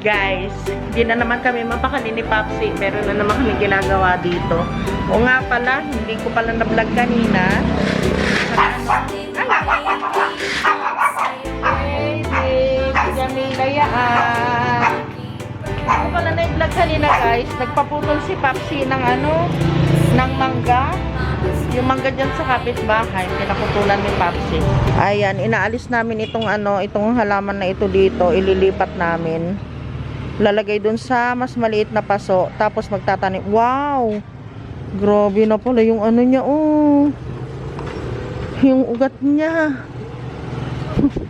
Guys, hindi na naman kami mapakali ni Papsi. Meron na naman kami ginagawa dito. O nga pala, hindi ko pala na-vlog kanina. Ay, babe. Jamila yaan. Ako pala na yung vlog kanina guys. Nagpaputol si Papsi ng ano, ng mangga. Yung mangga dyan sa kapitbahay, pinaputulan ni Papsi. Ayan, inaalis namin itong ano, itong halaman na ito dito, ililipat namin. Lalagay dun sa mas maliit na paso, tapos magtatanim. Wow! Grabe na pala yung ano niya, oh. Yung ugat niya.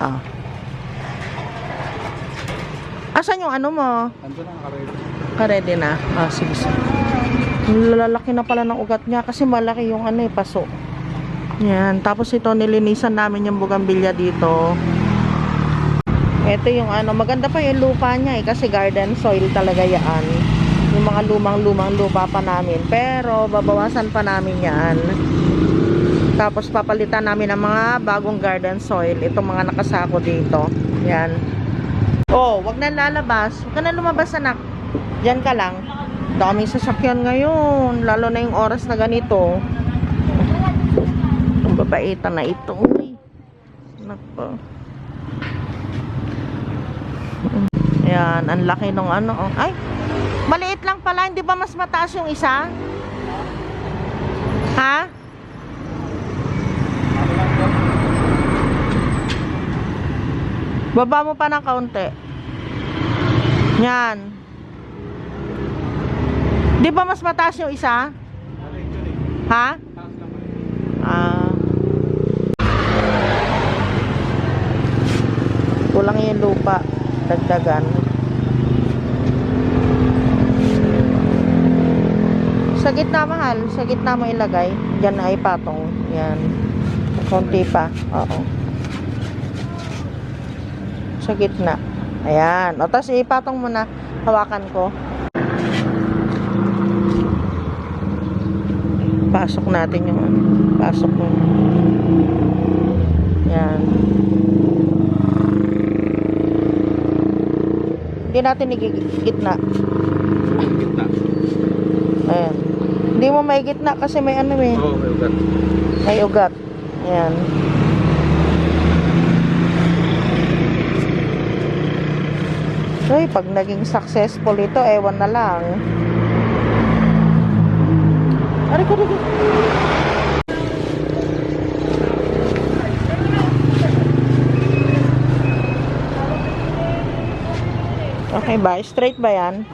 Ah. Asan yung ano mo? Karedy na. Ah, sige, sige. Lalaki na pala ng ugat niya kasi malaki yung ano eh, paso. Yan. Tapos ito, nilinisan namin yung bugambilya dito. Ito yung ano, maganda pa yung lupa niya eh, kasi garden soil talaga yan. Yung mga lumang-lumang lupa pa namin. Pero, babawasan pa namin yan. Tapos, papalitan namin ng mga bagong garden soil. Itong mga nakasako dito. Yan. Oh, wag na lalabas. Huwag ka na lumabas, anak. Diyan ka lang. Daming sasakyan ngayon. Lalo na yung oras na ganito. Ang babaitan na ito. Uy. Nako. Ayan, ang laki ng ano. oh. Ay, maliit lang pala. Hindi ba mas mataas yung isa? Ha? Baba mo pa ng kaunti. Yan. Di ba mas mataas yung isa? Ha? Kulang yung lupa. Dagdagan. Sa gitna mahal. Sa gitna mo ilagay. Diyan na ay patong. Yan. Konti pa. Oo. Sa gitna. Ayan. O, tapos ipatong mo na. Hawakan ko. Pasok natin yung. Pasok mo. Yan. Hindi natin igigitna. Gitna. Ayan. Hindi mo may gitna kasi may ano eh. Oo, may ugat. May ugat. Ayan. Uy, pag naging successful ito, ewan na lang. Aray ko, ko. Okay ba? Straight ba yan?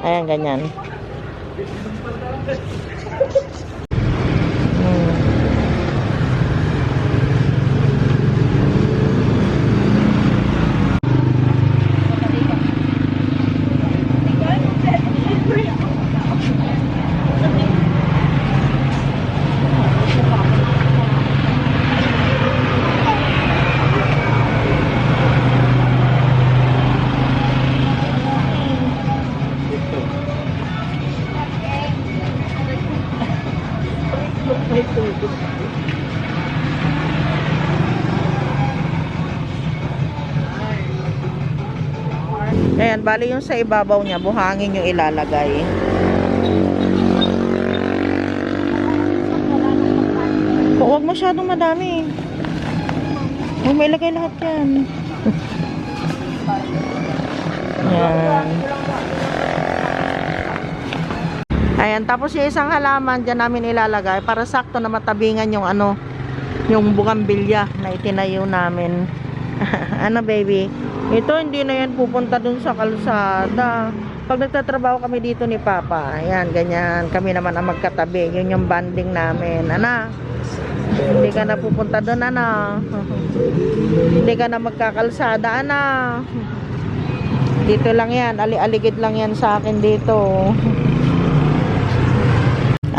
Ayan, ganyan. Ayan, bali yung sa ibabaw niya, buhangin yung ilalagay. Huwag masyadong madami. Huwag may ilagay lahat yan. Yan. Ayan, tapos yung isang halaman dyan namin ilalagay para sakto na matabingan yung ano, yung bugambilya na itinayo namin. ano baby? Ito hindi na yan pupunta dun sa kalsada. Pag nagtatrabaho kami dito ni Papa, ayan, ganyan. Kami naman ang magkatabi. Yun yung banding namin. Ana, hindi ka na pupunta dun, ana. hindi ka na magkakalsada, ana. Dito lang yan. Ali-aligid lang yan sa akin dito.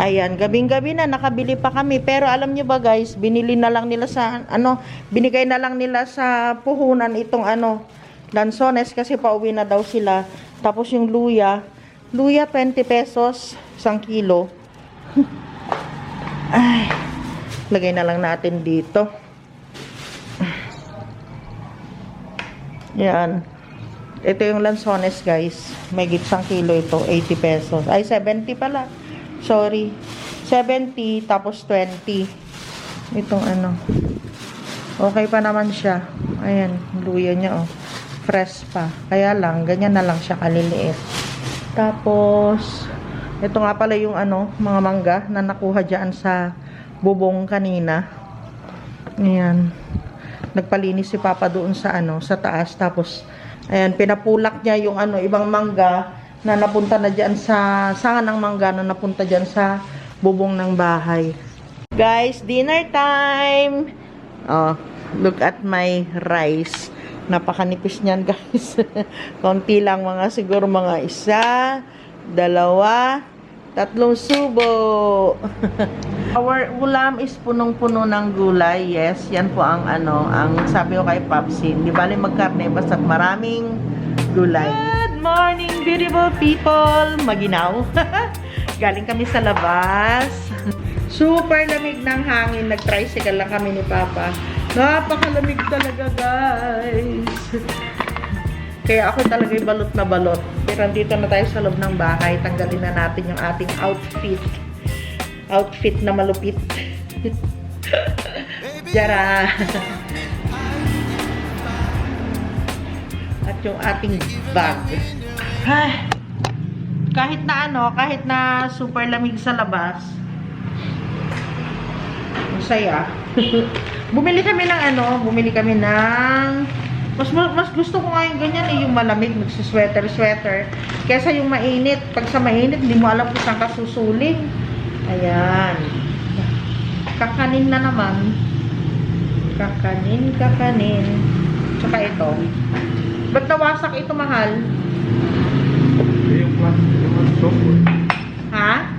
Ayan, gabing-gabi na, nakabili pa kami. Pero alam nyo ba guys, binili na lang nila sa, ano, binigay na lang nila sa puhunan itong ano, lansones kasi pauwi na daw sila. Tapos yung luya, luya 20 pesos, isang kilo. Ay, lagay na lang natin dito. Yan. Ito yung lansones guys. May gitsang kilo ito, 80 pesos. Ay, 70 pala. Sorry. 70, tapos 20. Itong ano. Okay pa naman siya. Ayan, luya niya, oh. Fresh pa. Kaya lang, ganyan na lang siya kaliliit. Tapos, ito nga pala yung ano, mga mangga na nakuha dyan sa bubong kanina. Ayan. Nagpalinis si Papa doon sa ano, sa taas. Tapos, ayan, pinapulak niya yung ano, ibang mangga na napunta na dyan sa, sanga ng mangga na napunta dyan sa bubong ng bahay. Guys, dinner time! Oh, look at my rice. Napakanipis niyan, guys. Konti lang mga siguro mga isa, dalawa, tatlong subo. Our ulam is punong-puno ng gulay. Yes, yan po ang ano, ang sabi ko kay Papsi. Di bali magkarne basta't maraming gulay. Morning, beautiful people! Maginaw. Galing kami sa labas. Super lamig ng hangin. Nag-tricycle lang kami ni Papa. Napakalamig talaga, guys. Kaya ako talaga yung balot na balot. Pero dito na tayo sa loob ng bahay. Tanggalin na natin yung ating outfit. Outfit na malupit. Jara. At yung ating bag. Ay, kahit na ano, kahit na super lamig sa labas, masaya. bumili kami ng ano, bumili kami ng mas mas gusto ko nga ganyan eh, yung malamig, nagsusweater, sweater. Kesa yung mainit. Pag sa mainit, hindi mo alam kung saan ka susuling. Ayan. Kakanin na naman. Kakanin, kakanin. Tsaka ito. Ba't nawasak ito, mahal? Yung sopo. Ha?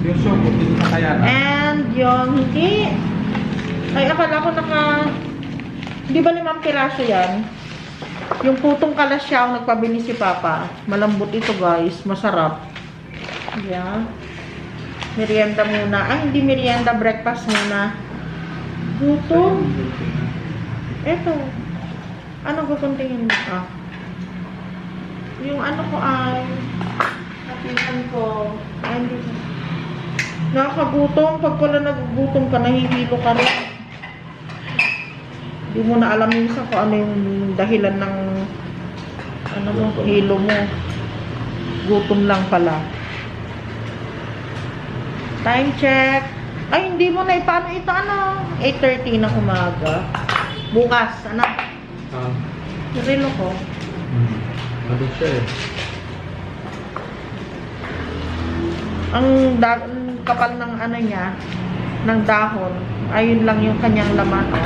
Yung sopo, hindi na kaya na. And yung hindi. Ay, akala ko naka... Di ba limang piraso yan? Yung putong kalasyaw, nagpabili si Papa. Malambot ito, guys. Masarap. Yeah. Merienda muna. Ay, hindi merienda. Breakfast muna. Gutom. Eto. Ano guguntingin mo? Ah. Yung ano ko ay... Napitan ko. Ay, hindi. Nakakagutom. Pag pala nagugutom ka, nahihilo ka rin. Hindi mo na alam minsan kung ano yung dahilan ng ano mo, hilo mo. Gutom lang pala. Time check. Ay, hindi mo na ipano ito ano. 8.30 ng umaga. Bukas, ano? Ah. Relo ko. Hmm. Ano siya eh. Ang, da- ang kapal ng ano niya, ng dahon. Ayun lang yung kanyang laman. Oh.